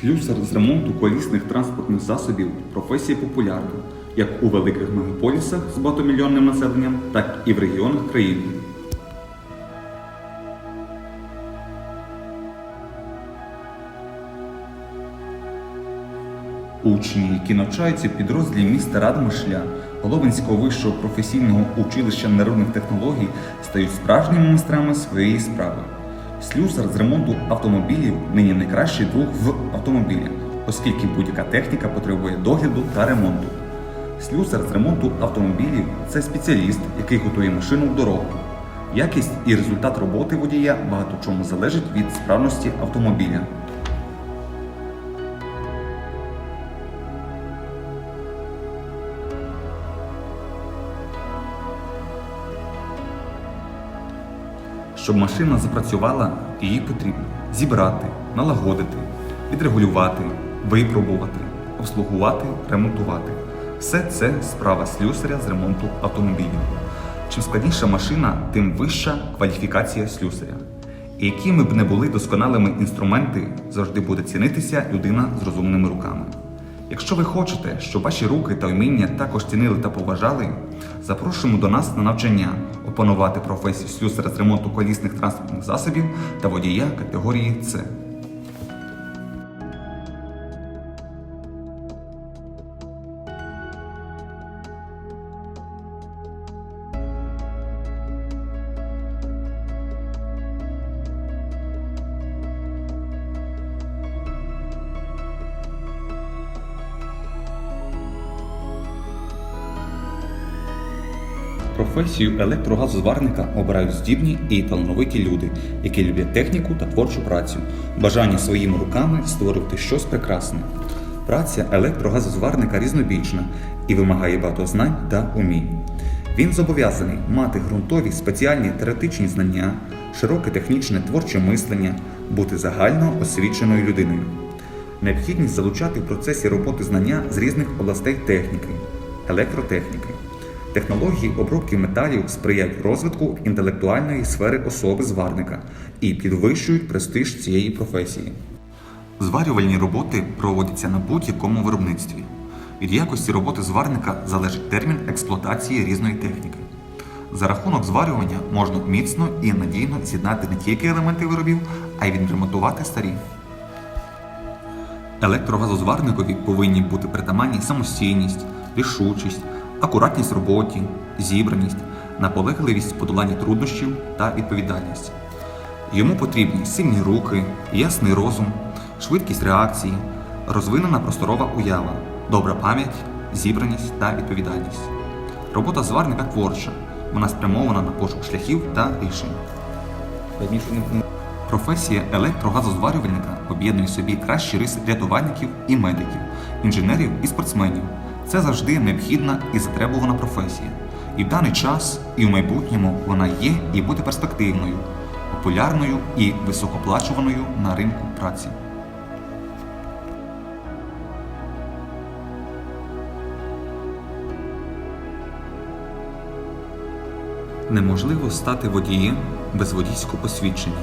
Слюсар з ремонту колісних транспортних засобів професія популярна як у великих мегаполісах з багатомільйонним населенням, так і в регіонах країни. Учні, які навчаються в підрозділі міста Радмишля Головинського вищого професійного училища народних технологій, стають справжніми майстрами своєї справи. Слюсар з ремонту автомобілів нині найкращий друг в автомобілі, оскільки будь-яка техніка потребує догляду та ремонту. Слюсар з ремонту автомобілів це спеціаліст, який готує машину в дорогу. Якість і результат роботи водія багато чому залежить від справності автомобіля. Щоб машина запрацювала, її потрібно зібрати, налагодити, відрегулювати, випробувати, обслугувати, ремонтувати. Все це справа слюсаря з ремонту автомобілів. Чим складніша машина, тим вища кваліфікація слюсаря. І якими б не були досконалими інструменти, завжди буде цінитися людина з розумними руками. Якщо ви хочете, щоб ваші руки та вміння також цінили та поважали, запрошуємо до нас на навчання опанувати професію слюсаря з ремонту колісних транспортних засобів та водія категорії С. Професію електрогазозварника обирають здібні і талановиті люди, які люблять техніку та творчу працю, бажання своїми руками створити щось прекрасне. Праця електрогазозварника різнобічна і вимагає багато знань та умінь. Він зобов'язаний мати ґрунтові спеціальні теоретичні знання, широке технічне творче мислення, бути загально освіченою людиною. Необхідність залучати в процесі роботи знання з різних областей техніки, електротехніки. Технології обробки металів сприяють розвитку інтелектуальної сфери особи зварника і підвищують престиж цієї професії. Зварювальні роботи проводяться на будь-якому виробництві. Від якості роботи зварника залежить термін експлуатації різної техніки. За рахунок зварювання можна міцно і надійно з'єднати не тільки елементи виробів, а й відремонтувати старі. Електрогазозварникові повинні бути притаманні самостійність, рішучість, акуратність в роботі, зібраність, наполегливість в подоланні труднощів та відповідальність. Йому потрібні сильні руки, ясний розум, швидкість реакції, розвинена просторова уява, добра пам'ять, зібраність та відповідальність. Робота зварника творча, вона спрямована на пошук шляхів та рішень. Професія електрогазозварювальника об'єднує собі кращі риси рятувальників і медиків, інженерів і спортсменів. Це завжди необхідна і затребувана професія. І в даний час, і в майбутньому вона є і буде перспективною, популярною і високоплачуваною на ринку праці. Неможливо стати водієм без водійського посвідчення.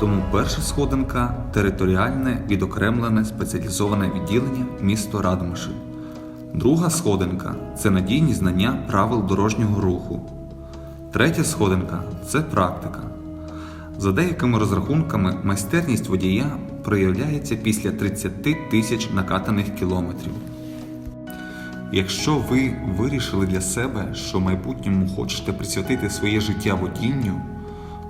Тому перша сходинка територіальне відокремлене спеціалізоване відділення місто Радомишль. Друга сходинка це надійні знання правил дорожнього руху. Третя сходинка це практика. За деякими розрахунками, майстерність водія проявляється після 30 тисяч накатаних кілометрів. Якщо ви вирішили для себе, що в майбутньому хочете присвятити своє життя водінню,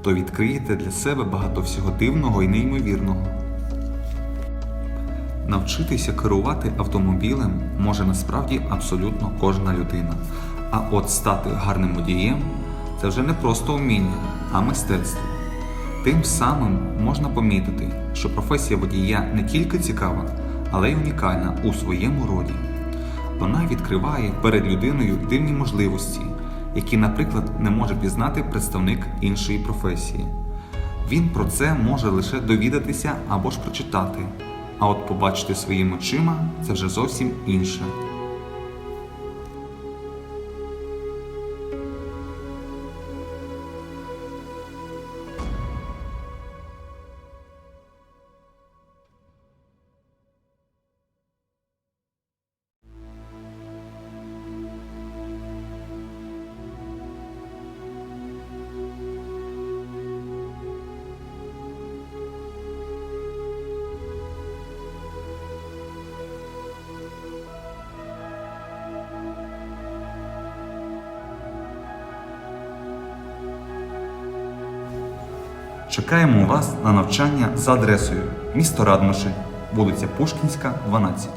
то відкриєте для себе багато всього дивного і неймовірного. Навчитися керувати автомобілем може насправді абсолютно кожна людина. А от стати гарним водієм це вже не просто вміння, а мистецтво. Тим самим можна помітити, що професія водія не тільки цікава, але й унікальна у своєму роді. Вона відкриває перед людиною дивні можливості, які, наприклад, не може пізнати представник іншої професії. Він про це може лише довідатися або ж прочитати, а от побачити своїми очима це вже зовсім інше. Чекаємо вас на навчання за адресою місто Радноши, вулиця Пушкінська, 12.